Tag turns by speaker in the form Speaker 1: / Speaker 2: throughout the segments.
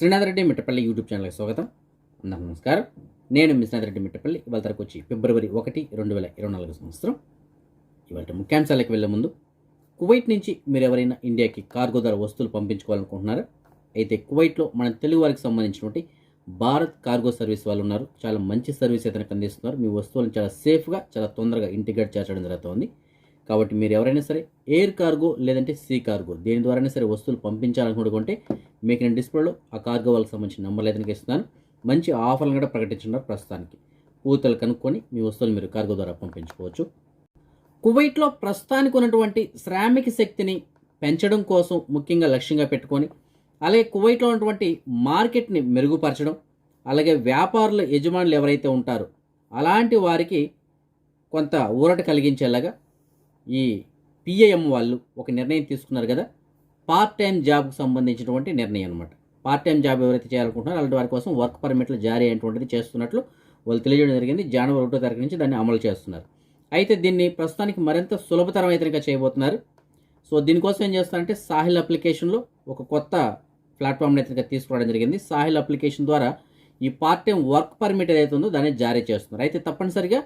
Speaker 1: Srinath Reddy Mittapalli YouTube ఛానల్కి స్వాగతం. అందరూ నమస్కారం. నేను మీ రెడ్డి మిట్టపల్లి. ఇవాళ తరకు వచ్చి ఫిబ్రవరి ఒకటి రెండు వేల ఇరవై నాలుగు సంవత్సరం. ఇవాళ ముఖ్యాంశాలకు వెళ్ళే ముందు కువైట్ నుంచి మీరు ఎవరైనా ఇండియాకి కార్గో ద్వారా వస్తువులు పంపించుకోవాలనుకుంటున్నారా? అయితే కువైట్లో మన తెలుగు వారికి సంబంధించినటువంటి భారత్ కార్గో సర్వీస్ వాళ్ళు ఉన్నారు. చాలా మంచి సర్వీస్ అయితే అందిస్తున్నారు. మీ వస్తువులను చాలా సేఫ్గా చాలా తొందరగా ఇంటిగ్రేట్ చేర్చడం జరుగుతుంది. కాబట్టి మీరు ఎవరైనా సరే ఎయిర్ కార్గో లేదంటే సీ కార్గో దేని ద్వారానే సరే వస్తువులు పంపించాలనుకుంటే మీకు నేను డిస్ప్లేలో ఆ కార్గో వాళ్ళకి సంబంధించిన నెంబర్లు అయితే ఇస్తున్నాను. మంచి ఆఫర్లు కూడా ప్రకటించున్నారు ప్రస్తుతానికి. పూర్తలు కనుక్కొని మీ వస్తువులు మీరు కార్గో ద్వారా పంపించుకోవచ్చు. కువైట్లో ప్రస్తుతానికి ఉన్నటువంటి శ్రామిక శక్తిని పెంచడం కోసం ముఖ్యంగా లక్ష్యంగా పెట్టుకొని అలాగే కువైట్లో ఉన్నటువంటి మార్కెట్ని మెరుగుపరచడం అలాగే వ్యాపారుల యజమానులు ఎవరైతే ఉంటారో అలాంటి వారికి కొంత ఊరట కలిగించేలాగా ఈ పిఏఎం వాళ్ళు ఒక నిర్ణయం తీసుకున్నారు కదా పార్ట్ టైం జాబ్కు సంబంధించినటువంటి నిర్ణయం అనమాట పార్ట్ టైం జాబ్ ఎవరైతే చేయాలనుకుంటున్నారో అలాంటి వారి కోసం వర్క్ పర్మిట్లు జారీ అయినటువంటిది చేస్తున్నట్లు వాళ్ళు తెలియజేయడం జరిగింది. జనవరి ఒకటో తారీఖు నుంచి దాన్ని అమలు చేస్తున్నారు. అయితే దీన్ని ప్రస్తుతానికి మరింత సులభతరం అయితే చేయబోతున్నారు. సో దీనికోసం ఏం చేస్తారంటే సాహిల్ అప్లికేషన్లో ఒక కొత్త ప్లాట్ఫామ్ని అయితే తీసుకురావడం జరిగింది. సాహిల్ అప్లికేషన్ ద్వారా ఈ పార్ట్ టైం వర్క్ పర్మిట్ ఏదైతే ఉందో దాన్ని జారీ చేస్తున్నారు. అయితే తప్పనిసరిగా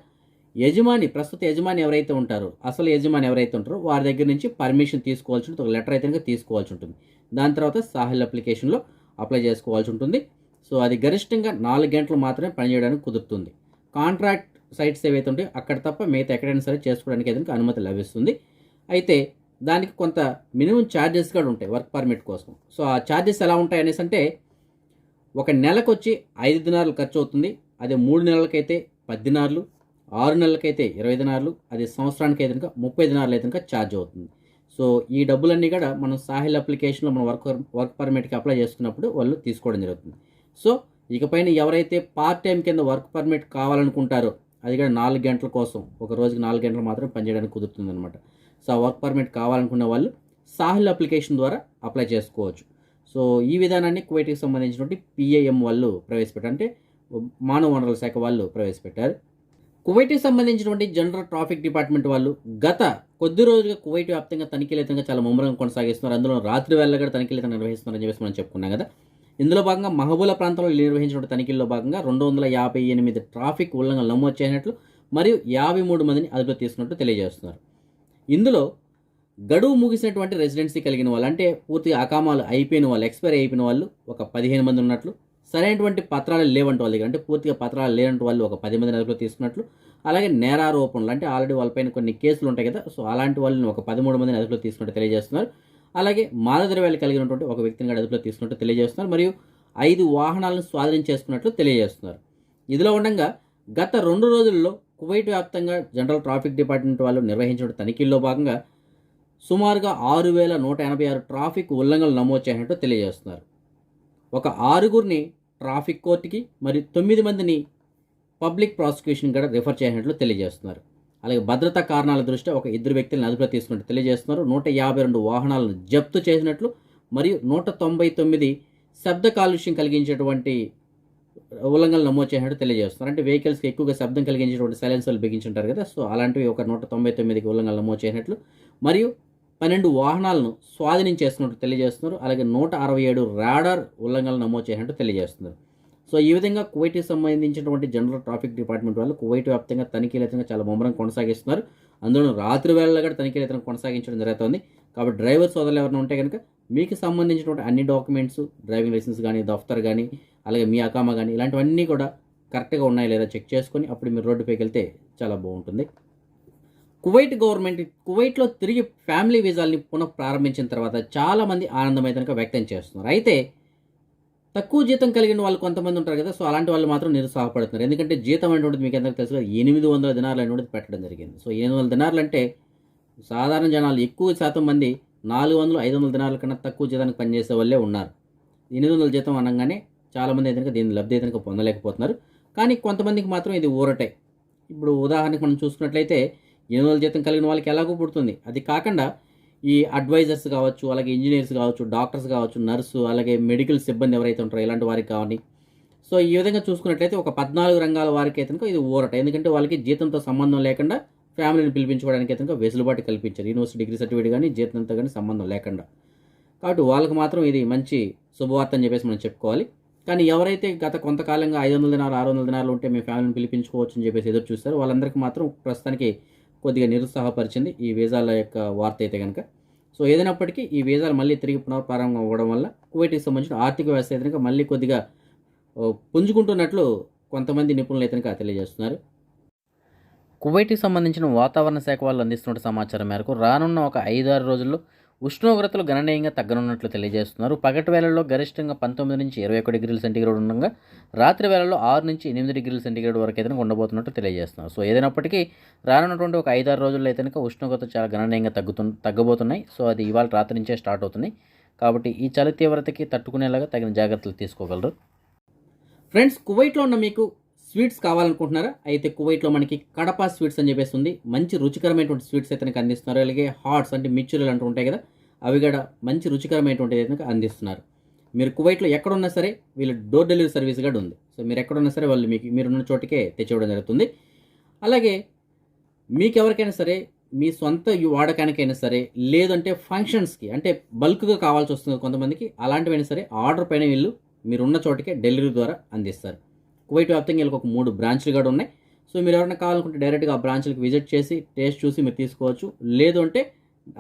Speaker 1: యజమాని ప్రస్తుత యజమాని ఎవరైతే ఉంటారో అసలు యజమాని ఎవరైతే ఉంటారో వారి దగ్గర నుంచి పర్మిషన్ తీసుకోవాల్సి ఉంటుంది ఒక లెటర్ అయితే కనుక తీసుకోవాల్సి ఉంటుంది. దాని తర్వాత సాహిల్ అప్లికేషన్లో అప్లై చేసుకోవాల్సి ఉంటుంది. సో అది గరిష్టంగా నాలుగు గంటలు మాత్రమే పనిచేయడానికి కుదురుతుంది. కాంట్రాక్ట్ సైట్స్ ఏవైతే ఉంటాయో అక్కడ తప్ప మిగతా ఎక్కడైనా సరే చేసుకోవడానికి ఏదైనా అనుమతి లభిస్తుంది. అయితే దానికి కొంత మినిమం ఛార్జెస్ కూడా ఉంటాయి వర్క్ పర్మిట్ కోసం. సో ఆ ఛార్జెస్ ఎలా ఉంటాయి అనేసి అంటే ఒక నెలకు వచ్చి ఐదు దినాలు ఖర్చు అవుతుంది. అదే మూడు నెలలకైతే పద్దినార్లు ఆరు నెలలకైతే ఇరవై దినార్లు అది సంవత్సరానికి అయితే కనుక ముప్పై దినార్లు అయితే కనుక ఛార్జ్ అవుతుంది. సో ఈ డబ్బులన్నీ కూడా మనం సాహిల్ అప్లికేషన్లో మనం వర్క్ వర్క్ పర్మిట్కి అప్లై చేసుకున్నప్పుడు వాళ్ళు తీసుకోవడం జరుగుతుంది. సో ఇకపైన ఎవరైతే పార్ట్ టైం కింద వర్క్ పర్మిట్ కావాలనుకుంటారో అది కూడా నాలుగు గంటల కోసం ఒక రోజుకి నాలుగు గంటలు మాత్రం పనిచేయడానికి కుదురుతుంది అనమాట సో ఆ వర్క్ పర్మిట్ కావాలనుకున్న వాళ్ళు సాహిల్ అప్లికేషన్ ద్వారా అప్లై చేసుకోవచ్చు. సో ఈ విధానాన్ని కువైట్కి సంబంధించినటువంటి పిఐఎం వాళ్ళు ప్రవేశపెట్టారు. అంటే మానవ వనరుల శాఖ వాళ్ళు ప్రవేశపెట్టారు. కువైట్కి సంబంధించినటువంటి జనరల్ ట్రాఫిక్ డిపార్ట్మెంట్ వాళ్ళు గత కొద్ది రోజులుగా కువైట్ వ్యాప్తంగా తనిఖీలతంగా చాలా ముమ్మరంగా కొనసాగిస్తున్నారు. అందులో రాత్రి వేళ కూడా తనిఖీలత నిర్వహిస్తున్నారని చెప్పేసి మనం చెప్పుకున్నాం కదా. ఇందులో భాగంగా మహబూల ప్రాంతంలో నిర్వహించిన తనిఖీల్లో భాగంగా రెండు వందల యాభై ఎనిమిది ట్రాఫిక్ ఉల్లంఘనలు నమోదు చేసినట్లు మరియు యాభై మూడు మందిని అదుపులో తీసుకున్నట్టు తెలియజేస్తున్నారు. ఇందులో గడువు ముగిసినటువంటి రెసిడెన్సీ కలిగిన వాళ్ళు అంటే పూర్తిగా అకామాలు అయిపోయిన వాళ్ళు ఎక్స్పైర్ అయిపోయిన వాళ్ళు ఒక పదిహేను మంది ఉన్నట్లు సరైనటువంటి పత్రాలు లేవంటే వాళ్ళ దగ్గర. అంటే పూర్తిగా పత్రాలు లేనటువంటి వాళ్ళు ఒక పది మందిని అదుపులో తీసుకున్నట్లు. అలాగే నేరారోపణలు అంటే ఆల్రెడీ వాళ్ళపైన కొన్ని కేసులు ఉంటాయి కదా. సో అలాంటి వాళ్ళని ఒక పదమూడు మందిని అదుపులో తీసుకున్నట్టు తెలియజేస్తున్నారు. అలాగే మాదద్రవ్యాలు కలిగినటువంటి ఒక వ్యక్తిని కూడా అదుపులో తీసుకున్నట్టు తెలియజేస్తున్నారు. మరియు ఐదు వాహనాలను స్వాధీనం చేసుకున్నట్లు తెలియజేస్తున్నారు. ఇదిలో ఉండగా గత రెండు రోజుల్లో కువైట్ వ్యాప్తంగా జనరల్ ట్రాఫిక్ డిపార్ట్మెంట్ వాళ్ళు నిర్వహించిన తనిఖీల్లో భాగంగా సుమారుగా ఆరు వేల నూట ఎనభై ఆరు ట్రాఫిక్ ఉల్లంఘనలు నమోదు చేసినట్టు తెలియజేస్తున్నారు. ఒక ఆరుగురిని ట్రాఫిక్ కోర్టుకి మరియు తొమ్మిది మందిని పబ్లిక్ ప్రాసిక్యూషన్ కూడా రిఫర్ చేసినట్లు తెలియజేస్తున్నారు. అలాగే భద్రతా కారణాల దృష్ట్యా ఒక ఇద్దరు వ్యక్తులను అదుపులో తీసుకున్నట్టు తెలియజేస్తున్నారు. నూట యాభై రెండు వాహనాలను జప్తు చేసినట్లు మరియు నూట తొంభై తొమ్మిది శబ్ద కాలుష్యం కలిగించేటువంటి ఉల్లంఘనలు నమోదు చేసినట్టు తెలియజేస్తున్నారు. అంటే వెహికల్స్కి ఎక్కువగా శబ్దం కలిగించేటువంటి సైలెన్సర్లు బిగించుంటారు కదా సో అలాంటివి ఒక నూట తొంభై తొమ్మిదికి ఉల్లంఘనలు నమోదు చేసినట్లు. మరియు పన్నెండు వాహనాలను స్వాధీనం చేసుకున్నట్టు తెలియజేస్తున్నారు. అలాగే నూట అరవై ఏడు రాడార్ ఉల్లంఘనలు నమోదు చేసినట్టు తెలియజేస్తున్నారు. సో ఈ విధంగా కువైట్కి సంబంధించినటువంటి జనరల్ ట్రాఫిక్ డిపార్ట్మెంట్ వాళ్ళు కువైట్ వ్యాప్తంగా తనిఖీలతంగా చాలా ముమ్మరం కొనసాగిస్తున్నారు. అందులో రాత్రి వేళల్లో కూడా తనిఖీలతంగా కొనసాగించడం జరుగుతుంది. కాబట్టి డ్రైవర్ సోదరులు ఎవరైనా ఉంటే కనుక మీకు సంబంధించినటువంటి అన్ని డాక్యుమెంట్స్ డ్రైవింగ్ లైసెన్స్ కానీ దఫ్తర్ కానీ అలాగే మీ అకామా కానీ ఇలాంటివన్నీ కూడా కరెక్ట్గా ఉన్నాయా లేదా చెక్ చేసుకొని అప్పుడు మీరు రోడ్డుపైకి వెళ్తే చాలా బాగుంటుంది. కువైట్ గవర్నమెంట్ కువైట్లో తిరిగి ఫ్యామిలీ వీసాల్ని పునః ప్రారంభించిన తర్వాత చాలామంది ఆనందం అయితే కనుక వ్యక్తం చేస్తున్నారు. అయితే తక్కువ జీతం కలిగిన వాళ్ళు కొంతమంది ఉంటారు కదా సో అలాంటి వాళ్ళు మాత్రం నిరుత్సాహపడుతున్నారు. ఎందుకంటే జీతం అనేటువంటిది మీకు ఎంతకు తెలుసు ఎనిమిది వందల దినాలు అనేటువంటిది పెట్టడం జరిగింది. సో ఎనిమిది వందల దినాలు అంటే సాధారణ జనాలు ఎక్కువ శాతం మంది నాలుగు వందలు ఐదు వందల దినాల కన్నా తక్కువ జీతానికి పనిచేసే వాళ్ళే ఉన్నారు. ఎనిమిది వందల జీతం అనగానే చాలామంది అయితే దీన్ని లబ్ధి అయితే పొందలేకపోతున్నారు. కానీ కొంతమందికి మాత్రం ఇది ఊరటే. ఇప్పుడు ఉదాహరణకు మనం చూసుకున్నట్లయితే ఎనిమిది వందల జీతం కలిగిన వాళ్ళకి ఎలాగో పుడుతుంది. అది కాకుండా ఈ అడ్వైజర్స్ కావచ్చు అలాగే ఇంజనీర్స్ కావచ్చు డాక్టర్స్ కావచ్చు నర్సు అలాగే మెడికల్ సిబ్బంది ఎవరైతే ఉంటారో ఇలాంటి వారికి కావాలి సో ఈ విధంగా చూసుకున్నట్లయితే ఒక పద్నాలుగు రంగాల వారికి అయితే ఇది ఊరట. ఎందుకంటే వాళ్ళకి జీతంతో సంబంధం లేకుండా ఫ్యామిలీని పిలిపించుకోవడానికి అయితే వెసులుబాటు కల్పించారు. యూనివర్సిటీ డిగ్రీ సర్టిఫికేట్ కానీ జీతంతో కానీ సంబంధం లేకుండా. కాబట్టి వాళ్ళకి మాత్రం ఇది మంచి శుభవార్త అని చెప్పేసి మనం చెప్పుకోవాలి. కానీ ఎవరైతే గత కొంతకాలంగా ఐదు వందల దినాలు ఆరు వందల దినాలు ఉంటే మీ ఫ్యామిలీని పిలిపించుకోవచ్చు అని చెప్పేసి ఎదురు చూస్తారు వాళ్ళందరికీ మాత్రం ప్రస్తుతానికి కొద్దిగా నిరుత్సాహపరిచింది ఈ వీజాల యొక్క వార్త అయితే కనుక సో ఏదైనప్పటికీ ఈ వీజాలు మళ్ళీ తిరిగి పునఃప్రారంభం అవ్వడం వల్ల కువైట్కి సంబంధించిన ఆర్థిక వ్యవస్థ అయితే కనుక మళ్ళీ కొద్దిగా పుంజుకుంటున్నట్లు కొంతమంది నిపుణులు అయితే కనుక తెలియజేస్తున్నారు. కువైట్కి సంబంధించిన వాతావరణ శాఖ వాళ్ళు అందిస్తున్న సమాచారం మేరకు రానున్న ఒక ఐదారు రోజుల్లో ఉష్ణోగ్రతలు గణనీయంగా తగ్గనున్నట్లు తెలియజేస్తున్నారు. పగటి వేళల్లో గరిష్టంగా పంతొమ్మిది నుంచి ఇరవై ఒక డిగ్రీల సెంటీగ్రేడ్ ఉండగా రాత్రి వేళల్లో ఆరు నుంచి ఎనిమిది డిగ్రీల సెంటీగ్రేడ్ వరకు అయితే ఉండబోతున్నట్టు తెలియజేస్తున్నారు. సో ఏదైనప్పటికీ రానున్నటువంటి ఒక ఐదారు రోజుల్లో అయితే ఉష్ణోగ్రత చాలా గణనీయంగా తగ్గుతు తగ్గబోతున్నాయి. సో అది ఇవాళ రాత్రి నుంచే స్టార్ట్ అవుతున్నాయి కాబట్టి ఈ చలి తీవ్రతకి తట్టుకునేలాగా తగిన జాగ్రత్తలు తీసుకోగలరు. ఫ్రెండ్స్ కువైట్లో ఉన్న మీకు స్వీట్స్ కావాలనుకుంటున్నారా? అయితే కువైట్లో మనకి కడప స్వీట్స్ అని చెప్పేసి ఉంది. మంచి రుచికరమైనటువంటి స్వీట్స్ అయితే అందిస్తున్నారు. అలాగే హాట్స్ అంటే మిక్చర్లు అంటూ ఉంటాయి కదా. అవి కూడా మంచి రుచికరమైనటువంటి కనుక అందిస్తున్నారు. మీరు కువైట్లో ఎక్కడున్నా సరే వీళ్ళు డోర్ డెలివరీ సర్వీస్ కూడా ఉంది. సో మీరు ఎక్కడున్నా సరే వాళ్ళు మీకు మీరున్న చోటికే తెచ్చివ్వడం జరుగుతుంది. అలాగే మీకు ఎవరికైనా సరే మీ సొంత ఈ వాడకానికైనా సరే లేదంటే ఫంక్షన్స్కి అంటే బల్క్గా కావాల్సి వస్తుంది కొంతమందికి అలాంటివైనా సరే ఆర్డర్ పైన వీళ్ళు మీరున్న చోటికే డెలివరీ ద్వారా అందిస్తారు. కువైట్ వ్యాప్తంగా వీళ్ళకి ఒక మూడు బ్రాంచ్లు కూడా ఉన్నాయి. సో మీరు ఎవరైనా కావాలనుకుంటే డైరెక్ట్గా ఆ బ్రాంచ్లకు విజిట్ చేసి టేస్ట్ చూసి మీరు తీసుకోవచ్చు. లేదు అంటే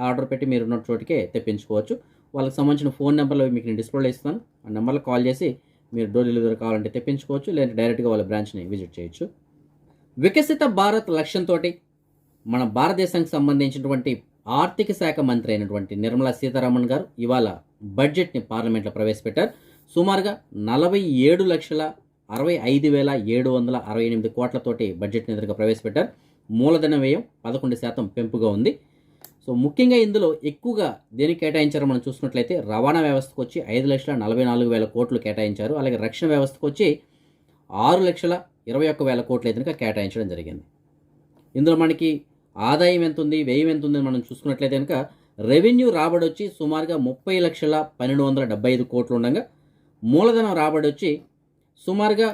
Speaker 1: ఆర్డర్ పెట్టి మీరు ఉన్న చోటికే తెప్పించుకోవచ్చు. వాళ్ళకి సంబంధించిన ఫోన్ నెంబర్లు మీకు నేను డిస్ప్లేలో ఇస్తాను. ఆ నెంబర్లో కాల్ చేసి మీరు డోర్ డెలివరీ కావాలంటే తెప్పించుకోవచ్చు లేదంటే డైరెక్ట్గా వాళ్ళ బ్రాంచ్ని విజిట్ చేయొచ్చు. వికసిత భారత్ లక్ష్యంతో మన భారతదేశానికి సంబంధించినటువంటి ఆర్థిక శాఖ మంత్రి అయినటువంటి నిర్మలా సీతారామన్ గారు ఇవాళ బడ్జెట్ని పార్లమెంట్లో ప్రవేశపెట్టారు. సుమారుగా నలభై ఏడు లక్షల అరవై ఐదు వేల ఏడు వందల అరవై ఎనిమిది కోట్లతోటి బడ్జెట్ని ఎదురుగా ప్రవేశపెట్టారు. మూలధన వ్యయం పదకొండు శాతం పెంపుగా ఉంది. సో ముఖ్యంగా ఇందులో ఎక్కువగా దేనికి కేటాయించారో మనం చూసుకున్నట్లయితే రవాణా వ్యవస్థకు వచ్చి ఐదు లక్షల నలభై నాలుగు వేల కోట్లు కేటాయించారు. అలాగే రక్షణ వ్యవస్థకు వచ్చి ఆరు లక్షల ఇరవై ఒక్క వేల కోట్లు అయితే కేటాయించడం జరిగింది. ఇందులో మనకి ఆదాయం ఎంత ఉంది వ్యయం ఎంత ఉంది అని మనం చూసుకున్నట్లయితే కనుక రెవెన్యూ రాబడి వచ్చి సుమారుగా ముప్పై లక్షల పన్నెండు వందల డెబ్బై ఐదు కోట్లు ఉండగా మూలధనం రాబడి వచ్చి సుమారుగా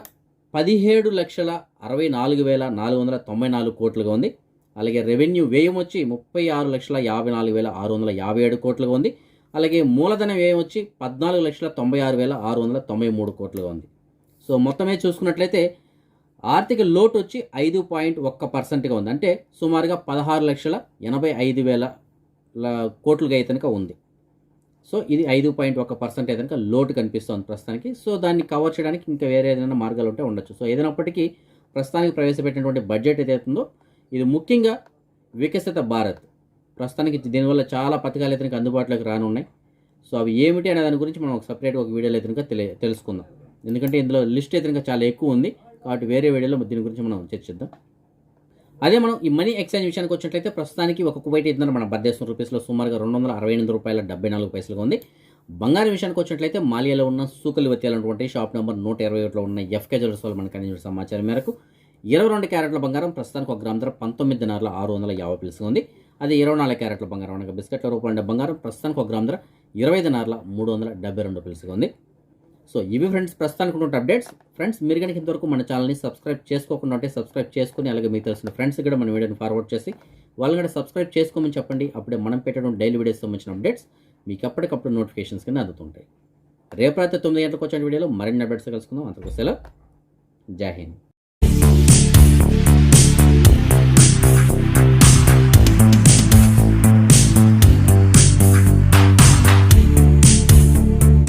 Speaker 1: పదిహేడు లక్షల అరవై నాలుగు వేల నాలుగు వందల తొంభై నాలుగు కోట్లుగా ఉంది. అలాగే రెవెన్యూ వ్యయం వచ్చి ముప్పై ఆరు లక్షల యాభై నాలుగు వేల ఆరు వందల యాభై ఏడు కోట్లుగా ఉంది. అలాగే మూలధన వ్యయం వచ్చి పద్నాలుగు లక్షల తొంభై ఆరు వేల ఆరు వందల తొంభై మూడు కోట్లుగా ఉంది. సో మొత్తమే చూసుకున్నట్లయితే ఆర్థిక లోటు వచ్చి ఐదు పాయింట్ ఒక్క పర్సెంట్గా ఉంది. అంటే సుమారుగా పదహారు లక్షల ఎనభై ఐదు వేల కోట్లుగా అయితే ఉంది. సో ఇది ఐదు పాయింట్ ఒక పర్సెంట్ అయితే లోటు కనిపిస్తుంది ప్రస్తుతానికి. సో దాన్ని కవర్ చేయడానికి ఇంకా వేరే ఏదైనా మార్గాలు ఉంటే ఉండొచ్చు. సో ఏదైనప్పటికీ ప్రస్తుతానికి ప్రవేశపెట్టినటువంటి బడ్జెట్ ఏదైతుందో ఉందో ఇది ముఖ్యంగా వికసిత భారత్. ప్రస్తుతానికి దీనివల్ల చాలా పథకాలు అయితే అందుబాటులోకి రానున్నాయి. సో అవి ఏమిటి అనే దాని గురించి మనం ఒక సపరేట్ ఒక వీడియోలో అయితే తెలియ తెలుసుకుందాం. ఎందుకంటే ఇందులో లిస్ట్ అయితే చాలా ఎక్కువ ఉంది. కాబట్టి వేరే వీడియోలో దీని గురించి మనం చర్చిద్దాం. అదే మనం ఈ మనీ ఎక్స్చేంజ్ విషయానికి వచ్చినట్లయితే ప్రస్తుతానికి ఒక కువైట్ ఇద్దరు మన భారతదేశం రూపీస్లో సుమారుగా రెండు వందల అరవై ఎనిమిది రూపాయల డెబ్బై నాలుగు పైసలుగా ఉంది. బంగారం విషయానికి వచ్చినట్లయితే మాలియాలో ఉన్న సూకలి వత్యాలన్నటువంటి షాప్ నెంబర్ నూట ఇరవై ఒకటిలో ఉన్న ఎఫ్కే జ్యువెల్స్ వాళ్ళు మనకు అందించిన సమాచారం మేరకు ఇరవై రెండు క్యారెట్ల బంగారం ప్రస్తుతానికి ఒక గ్రామ్ ధర పంతొమ్మిది దినారుల ఆరు వందల యాభై పిలుసుగా ఉంది. అదే ఇరవై నాలుగు క్యారెట్ల బంగారం అనగా బిస్కెట్ల రూపాయల బంగారం ప్రస్తుతానికి ఒక గ్రామ్ ధర ఇరవై దినారుల మూడు వందల డెబ్బై రెండు పిలుసుగా ఉంది. సో ఇవి ఫ్రెండ్స్ ప్రస్తుతానికి ఉన్న అప్డేట్స్. ఫ్రెండ్స్ మీరు కనుక ఇంతవరకు మన ఛానల్ని సబ్స్క్రైబ్ చేసుకోకుండా ఉంటే సబ్స్క్రైబ్ చేసుకుని అలాగే మీకు తెలిసిన ఫ్రెండ్స్ కూడా మన వీడియోని ఫార్వర్డ్ చేసి వాళ్ళు కూడా సబ్స్క్రైబ్ చేసుకోమని చెప్పండి. అప్పుడే మనం పెట్టడం డైలీ వీడియోస్ సంబంధించిన అప్డేట్స్ మీకు ఎప్పటికప్పుడు నోటిఫికేషన్స్ కింద అందుతుంటాయి. రేపు రాత్రి తొమ్మిది గంటలకు వచ్చిన వీడియోలో మరిన్ని అప్డేట్స్ కలుసుకుందాం. అంతకు సెలవు. జై హింద్.